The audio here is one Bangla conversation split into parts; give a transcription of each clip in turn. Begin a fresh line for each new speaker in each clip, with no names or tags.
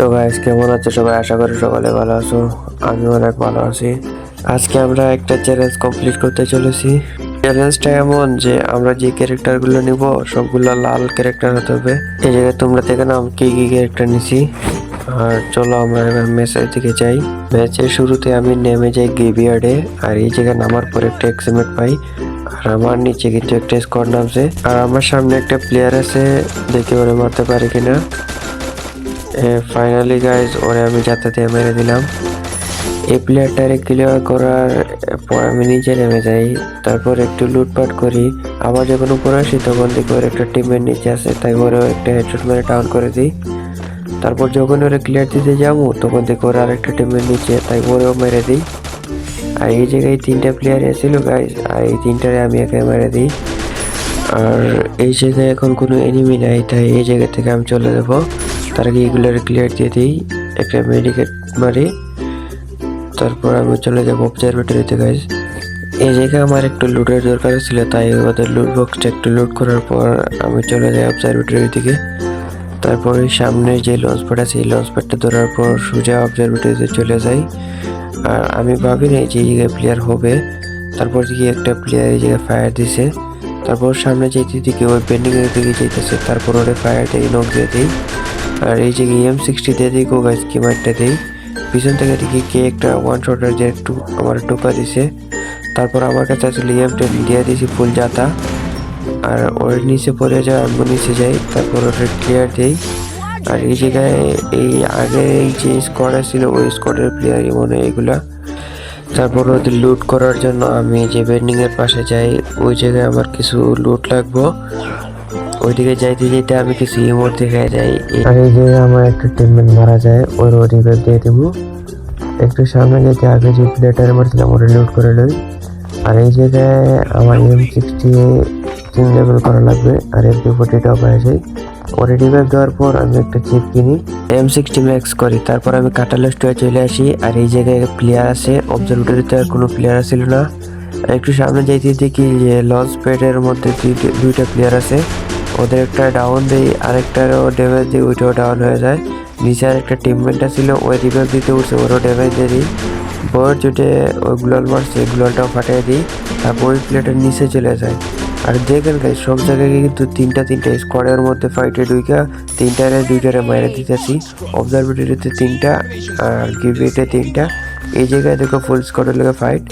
তো গাইস কেমন আছে সবাই? আশা করি সকালে ভালো আছো। আমি অনেক ভালো আছি। আজকে আমরা একটা চ্যালেঞ্জ কমপ্লিট করতে চলেছি। চ্যালেঞ্জটা এমন যে, আমরা যে ক্যারেক্টারগুলো নিব, সবগুলো লাল ক্যারেক্টার হতে হবে। এই জায়গায় তোমরা দেখে নাও কি কি ক্যারেক্টার নিছি। আর চলো আমরা এবার ম্যাচের দিকে যাই। ম্যাচের শুরুতে আমি নেমে যাই গেবিয়ার্ডে আর এই জায়গায় নামার পর একটা এক্সিমেট পাই। আর আমার নিচে কিন্তু একটা স্কোর নামছে। আর আমার সামনে একটা প্লেয়ার আছে, দেখি ওরে মারতে পারি কিনা। ফাইনালি গাইজ ওরে আমি যাতে দিয়ে মেরে দিলাম। এই প্লেয়ারটারে ক্লিয়ার করার পর আমি নিচে নেমে যাই। তারপর একটু লুটপাট করি। আবার যখন উপরে আসি, তখন দেখি ওর একটা টিমের নিচে আছে, তাই ওরে একটা হেডশট মেরে ডাউন করে দিই। তারপর যখন ওরে ক্লিয়ার দিতে যাব, তখন দেখি ওর আরেকটা টিমের নিচে, তাই ওরেও মেরে দিই। আর এই জায়গায় তিনটা প্লেয়ার এসেছিল গাইজ আর এই তিনটারে আমি একে মেরে দিই। আর এই জায়গায় এখন কোনো এনিমি নাই, তাই এই জায়গা থেকে আমি চলে যাব। তার আগে এগুলোর ক্লিয়ার দিয়ে দিই। একটা মেডিকেট মারি তারপর আমি চলে যাব অবজারভেটরিতে গাইজ এই জায়গায় আমার একটু লুটের দরকার ছিল, তাই ওদের লুট বক্সটা একটু লুট করার পর আমি চলে যাই অবজারভেটরির দিকে। তারপরে সামনে যে লঞ্চ প্যাড আছে, এই লঞ্চ প্যাডটা ধরার পর সোজা অবজারভেটরিতে চলে যাই। আর আমি ভাবি না যে জায়গায় প্লেয়ার হবে। তারপর দিকে একটা প্লেয়ার এই জায়গায় ফায়ার দিছে। তারপর সামনে যেতে দিকে ওই পেন্ডিং এর দিকে যেতেছে তারপর ওরে ফায়ার দিয়ে নক দিয়ে দিই। আর এই যে এম সিক্সটি দিয়ে দিই গাছ কিমারটা দিই। পিছন থেকে দেখি কে একটা ওয়ান শটার যে একটু আমার টোকা দিছে। তারপর আমার কাছে আসলে এম টেন দিয়ে দিয়েছি ফুল জাতা আর ওর নিচে পড়ে যায় আমি নিচে যাই, তারপর ওটা ক্লিয়ার দিই। আর এই জায়গায় এই আগে এই যে স্কোয়াড ছিল ওই স্কোয়াডের প্লেয়ারই মনে এগুলা। তারপর ওদের লুট করার জন্য আমি যে বেন্ডিং এর পাশে যাই, ওই জায়গায় আমার কিছু লুট লাগবো। ওইদিকে যাইতে যেতে আমি কিছু ইমোট দেখে যাই আর এই জায়গায় আমার একটা টিমমেট মারা যায় ওর রিভাইভ দিয়ে দেবো। একটু সামনে যেতে আগে যে প্লেটার মারছিলাম ওটা লুট করে লই। আর এই জায়গায় আমার এম সিক্সটি তিন লেভেল করা লাগবে আর এম পি ফোর্টিটাও পাওয়া যায়। ওরে রিভাইভ দেওয়ার পর আমি একটা চিপ কিনি। এম সিক্সটি ম্যাক্স করি তারপর আমি কাটালেস্ট হয়ে চলে আসি আর এই জায়গায় প্লেয়ার আছে অবজারভেটরিতে আর কোনো প্লেয়ার ছিল না। আর একটু সামনে যাইতে দেখি যে লঞ্চ প্যাডের মধ্যে দুইটা প্লেয়ার আছে। ওদের একটা ডাউন দিই, আরেকটারও ড্যামেজ দিই ওইটাও ডাউন হয়ে যায়। নিচে আরেকটা টিমমেটটা ছিল, ওই রিভাইভ দিতে উঠছে, ওরও ড্যামেজ দিয়ে দিই। বড় চুটে ওই গ্লোয়াল মারছে গ্লোয়ালটাও ফাটিয়ে দিই, তারপর ওই প্লেটের নিচে চলে যায়। আর দেখেন গাই সব জায়গায় কিন্তু তিনটা তিনটা স্কোয়াডের মধ্যে ফাইটে দুইটা তিনটারে দুইটারে মাইরে দিতেছি। অবজারভেটরিতে তিনটা, আর গিভিতে তিনটা। এই জায়গায় দেখো ফুল স্কোয়াডের লেগে ফাইট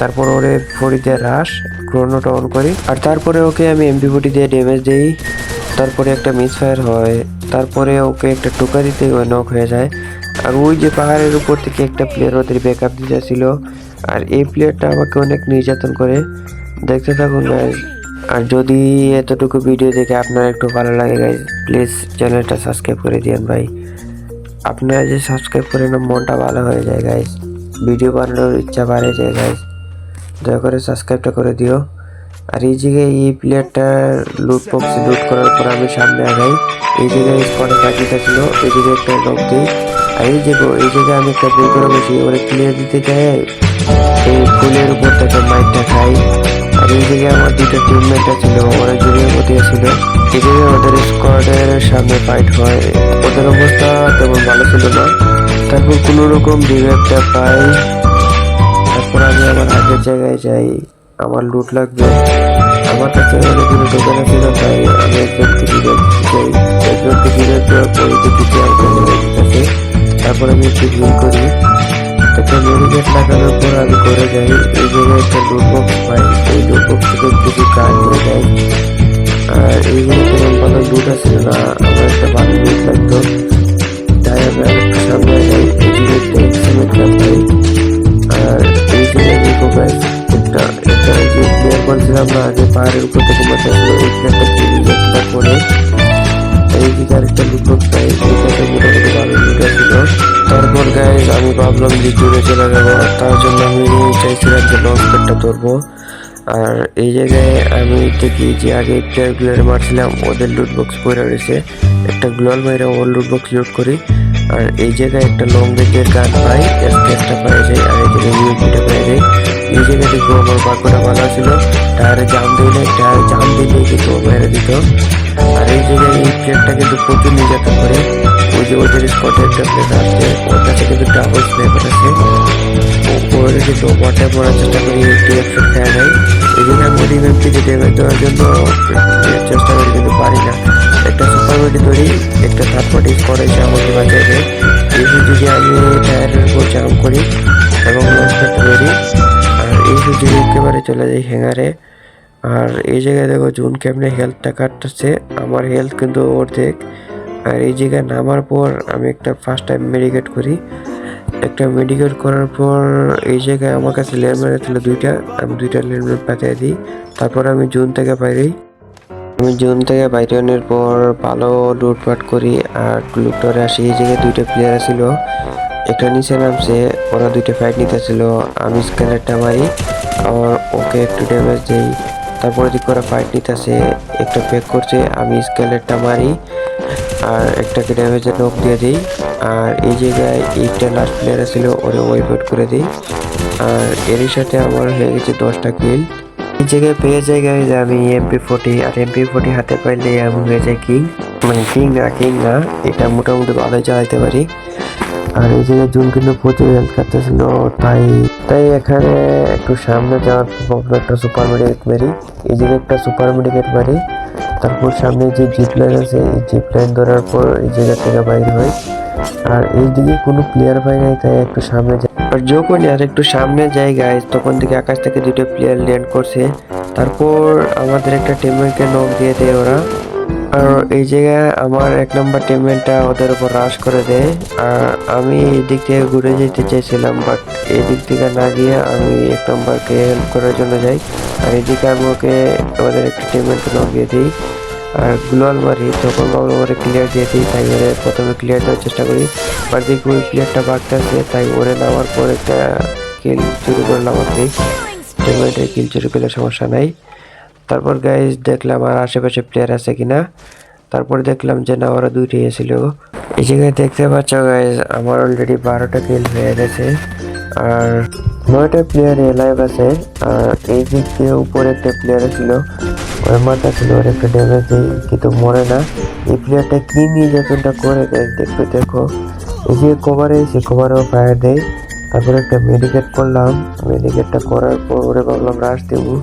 তারপর ওরে ফড়ি দিয়ে রাস ক্রোনোটা অন করি। আর তারপরে ওকে আমি এমপি ফোর্টি দিয়ে ড্যামেজ দিই। তারপরে একটা মিস ফায়ার হয়। তারপরে ওকে একটা টোকা দিতে ওই নক হয়ে যায়। আর ওই যে পাহাড়ের উপর থেকে একটা প্লেয়ার ওদের ব্যাকআপ দিতেছিল আর এই প্লেয়ারটা আমাকে অনেক নির্যাতন করে। দেখতে থাকুন, guys। আর যদি এতটুকু ভিডিও দেখে আপনার একটু ভালো লাগে গাইজ প্লিজ চ্যানেলটা সাবস্ক্রাইব করে দিন ভাই। আপনারা যে সাবস্ক্রাইব করে না মনটা ভালো হয়ে যায় গাইজ ভিডিও বানানোর ইচ্ছা বাড়ে যায় গাইজ দয়া করে সাবস্ক্রাইবটা করে দিও। আর এই জায়গায় এই প্লেয়ারটার লুট বক্স লুট করার পর আমি সামনে আগাই এই জায়গায় স্পটে কাটিটা ছিল, এই জায়গায় একটা লক দিই। আর এই যে এই জায়গায় আমি একটা বই করে বসি, ওরা ক্লিয়ার দিতে চাই এই ফুলের উপর থেকে মাইকটা খাই। আর এই জায়গায় আমার দুটো টিমমেটটা ছিল, ওরা জড়িয়ে মধ্যে ছিল। এই জায়গায় ওদের স্কোয়াডের সামনে ফাইট হয়। ওদের অবস্থা তেমন ভালো ছিল না। তারপর কোনো রকম রিভেপটা পাই। তারপর আমি আমার আগের জায়গায় যাই, আমার লুট লাগবে। আমার কাছে অনেকগুলো দোকান ছিল তাই আমি দিতে চাই একজনকে দিলে দেওয়ার পরে দেখি আমার তারপর আমি একটু ভিউ করি। একটা মেডিকেট লাগানোর পর আমি করে যাই। এই জায়গায় একটা লুট বক্স পাই। এই লুট বক্স থেকে কিছু কাজ করে যাই আর এইগুলো তেমন ভালো লুট আছে না। আমার একটা ভালো পাহাড়ের উপর থেকে এই প্লেয়ারটা চিড়িয়ে পাই এইটাতে মোটামুটি ছিল। তারপর গাইজ আমি ভাবলাম যে চলে তার জন্য আমি চাইছিলাম যে লঞ্চ প্যাডটা ধরবো। আর এই জায়গায় আমি দেখি যে আগে প্লেয়ারগুলোর মারছিলাম, ওদের লুট বক্স পড়ে রয়েছে। একটা গ্লোয়াল মাইরা ওর লুট বক্স লুট করি। আর এই জায়গায় একটা লং রেঞ্জের গান পাই পাওয়া যায় আর এই জায়গায় জায়গায় দেখব আমার বাক্যটা ভালো ছিল। টায়ারে জাম দিলে টায়ারে জাম দিলে ও মেরে দিত। আর এই জায়গায় এই প্লেটটা কিন্তু প্রচুর নির্যাতন করে। ওই যে ওদের স্পটে একটা প্লেট আসছে ওর কাছে কিন্তু ডাবল স্নাইপার আছে। ওর কিন্তু ওয়াটার পড়ার চেষ্টা করি একটু একশো নেয় এই জন্য আমি ওই ইভেন্টটিকে ড্যামেজ দেওয়ার জন্য চেষ্টা করি, কিন্তু পারি না। একটা সুপার বডি ধরি একটা থার্ড পার্টি স্পট এসে আমাকে বাঁচিয়ে দেয়। এই সুযোগে আমি টায়ারের উপর জাম্প করি এবং লঞ্চ পারি আর এই সুযোগে একেবারে চলে যাই হ্যাঙ্গারে আর এই জায়গায় দেখো জুন কেমনে হেলথটা কাটতেছে। আমার হেলথ কিন্তু অর্ধেক। আর এই জায়গায় নামার পর আমি একটা ফার্স্ট টাইম মেডিকেট করি। একটা মেডিকেট করার পর এই জায়গায় আমার কাছে লেনম্যান ছিল দুইটা। আমি দুইটা লেনম্যান পাঠিয়ে দিই। তারপর আমি জুন থেকে বাইরে আমি জুন থেকে বাইরে আনার পর ভালো লুটপাট করি। আর লুটরে আসি। এই জায়গায় দুইটা প্লেয়ার ছিল। একটা নিচে নামছে ওরা দুইটা ফাইট নিতেছিল, আমি স্ক্যানারটা মারি, আর ওকে একটু ড্যামেজ দিই। তারপরে দিক করে ফাইট নিতেছে, একটা প্যাক করছে, আমি স্কেলেটটা মারি, আর একটাকে ড্যামেজের নখ দিয়ে দিই। আর এই জায়গায় এইটা লাস্ট প্লেয়ার ছিল, ওরে ওয়াইপ আউট করে দিই। আর এরই সাথে আমার হয়ে গেছে দশটা কিল এই জায়গায় পেয়ে জায়গায় যে আমি এমপি ফোর্টি আর এমপি ফোর্টি হাতে পাইলে এমন হয়ে যায় কিং মানে কিং না কিং না, এটা মোটামুটি ভালোই চালাতে পারি। আর এই জায়গায় জুন কিন্তু প্রচুর হেল্প করতেছিল তাই তাই এখানে একটু সামনে যাওয়ার একটা সুপার মেডিকেট মারি এই জায়গায় একটা সুপার মেডিকেট মারি তারপর সামনে যে জিপ লাইন আছে, এই জিপ লাইন ধরার পর এই জায়গা থেকে বাইরে হয় আর এই দিকে কোনো প্লেয়ার পাই নাই, তাই একটু সামনে যায় আর যখনই আর একটু সামনে যাই গাইজ তখন থেকে আকাশ থেকে দুটো প্লেয়ার ল্যান্ড করছে। তারপর আমাদের একটা টিমমেটকে নক দিয়ে দেয় ওরা। আর এই জায়গায় আমার এক নম্বর টিমমেটটা ওদের উপর রাশ করে দেয়। আর আমি এদিক থেকে ঘুরে যেতে চাইছিলাম বাট এদিক থেকে না গিয়ে আমি এক নম্বরকে হেল্প করার জন্য যাই। আর এদিকে আমি ওকে, ওদের একটা টিমমেটকে নক দিয়ে দিই। আর গ্লোয়াল মারি তখন ওরে ক্লিয়ার দিয়ে দিই, তাই ওরে প্রথমে ক্লিয়ার দেওয়ার চেষ্টা করি। বাট দেখি ওই প্লেয়ারটা বাড়তে আছে তাই ওরে নামার পর একটা কিল চুরি করে নামার দিই টিমমেটের কিল চুরি করলে সমস্যা নাই। তারপর গাইজ দেখলাম আর আশেপাশে প্লেয়ার আছে কিনা। তারপর দেখলাম যে না, ওরা দুইটাই এসেছিল। এই জায়গায় দেখতে পাচ্ছ গাইজ আমার অলরেডি বারোটা কিল হয়ে গেছে। আর নয়টা প্লেয়ার লাইভ আছে। আর এই দিক দিয়ে উপরে একটা প্লেয়ার ছিল। ওর মাথা ছিল, ওর একটা ড্যামেজ দিই কিন্তু মরে না। এই প্লেয়ারটা কি নির্যাতনটা করে গাইজ দেখতে দেখো। এই যে কভারে সে কভারেও ফায়ার দেয়। তারপরে একটা মেডিকেট করলাম। মেডিকেটটা করার পর ওরে ভাবলাম রাশ দেবো।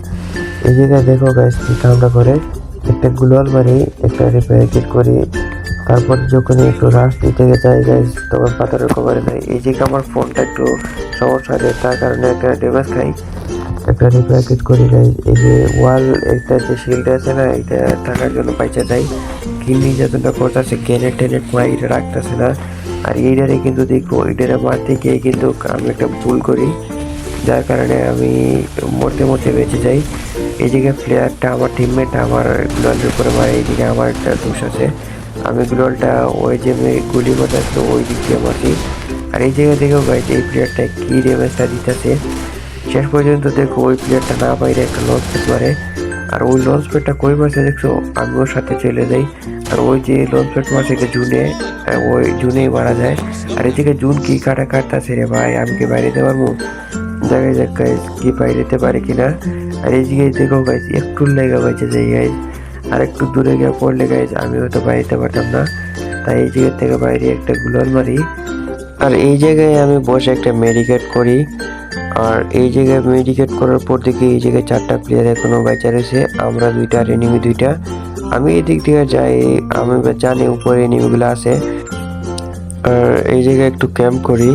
এই জায়গায় দেখো গাইস কি কামটা করে একটা গ্লোয়াল মারি, একটা রিপেয়ার কিট করি। তারপর যখন একটু রাশ দিতে যাই গাইস তখন পাথরের কভারে দেয়। এই যে আমার ফোনটা একটু সমস্যা হয় তার কারণে একটা ড্যামেজ খাই। একটা রিপেয়ার কিট করি গাইস এই যে ওয়াল একটা যে শিল্ড আছে না, এটা টাকার জন্য পাইচা যায় কি নির্যাতনটা করতেছে গ্যানেট টেনেট মাই রাখতেছে না। আর এইটারে কিন্তু দেখব এইটারে মারতে গিয়ে কিন্তু আমি একটা ভুল করি। যার কারণে আমি মরতে মরতে বেঁচে যাই। জায়গায় প্লেয়ারটা আমার টিমমেট আমার গ্লোয়ালের উপরে মারে এইদিকে আমার একটা দোষ আছে। আমি গ্লোয়ালটা ওই যে গুলি বাজাচ্ছিল ওই দিক দিয়ে মারছি। আর এই জায়গায় দেখো ভাই এই প্লেয়ারটা কী ড্যামেজটা দিতেছে। শেষ পর্যন্ত দেখো ওই প্লেয়ারটা না বাইরে একটা লঞ্চ প্যাড মারে। আর ওই লঞ্চ প্যাডটা কই মারছে দেখছ? আমি ওর সাথে চলে যাই। আর ওই যে লঞ্চ প্যাড মারছে জুনে ওই জুনেই মারা যায়। আর এদিকে জুন কি কাটা কাটতেছে রে ভাই? আমি কি বাইরে দিতে পারব দেখা যাক গাইজ কি বাইরেতে পারে কিনা। আর এই জায়গায় দেখো গাইজ একটু লেগে গেছে যে গাইজ আর একটু দূরে গিয়ে পড়লে গাইজ আমি হয়তো বাইরেতে পারতাম না। তাই এই জায়গা থেকে বাইরে একটা গুলোর মারি। আর এই জায়গায় আমি বসে একটা মেডিকেট করি। আর এই জায়গায় মেডিকেট করার পর দেখি এই জায়গায় চারটা প্লেয়ার এখনও বেঁচে রয়েছে। আমরা দুইটা, আর এনিমি দুইটা। আমি এই দিক থেকে যাই, আমি জানি উপরে এনিমিগুলো আছে। আর এই জায়গায় একটু ক্যাম্প করি।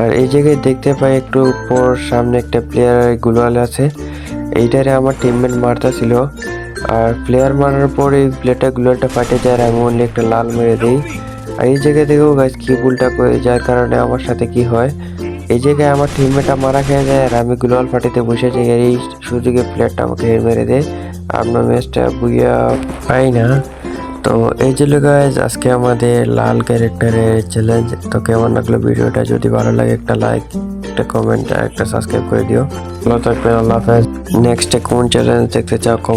আর এই জায়গায় দেখতে পাই একটু পর সামনে একটা প্লেয়ার গুলোয়াল আছে। এইটারে আমার টিমমেট মারতা ছিল আর প্লেয়ার মারার পর এই প্লেয়ারটা গুলোয়ালটা ফাটে যায় আর আমি only একটা লাল মেরে দিই। আর এই জায়গায় দেখো গাছ কি ভুলটা করে যার কারণে আমার সাথে কি হয়? এই জায়গায় আমার টিমমেটটা মারা খেয়ে যায় আর আমি গ্লোয়াল পার্টিতে বসে যাই আর এই সুযোগে প্লেয়ারটা আমাকে হের মেরে দেয়। আপনার ম্যাচটা বুইয়া পাই না। তো এই ছিল গাইজ আজকে আমাদের লাল ক্যারেক্টারের চ্যালেঞ্জ তো কেমন লাগল ভিডিওটা? যদি ভালো লাগে একটা লাইক একটা কমেন্ট একটা সাবস্ক্রাইব করে দিও। ভালো থাকবেন, আল্লাহ হাফেজ। নেক্সটে কোন চ্যালেঞ্জ দেখতে চাও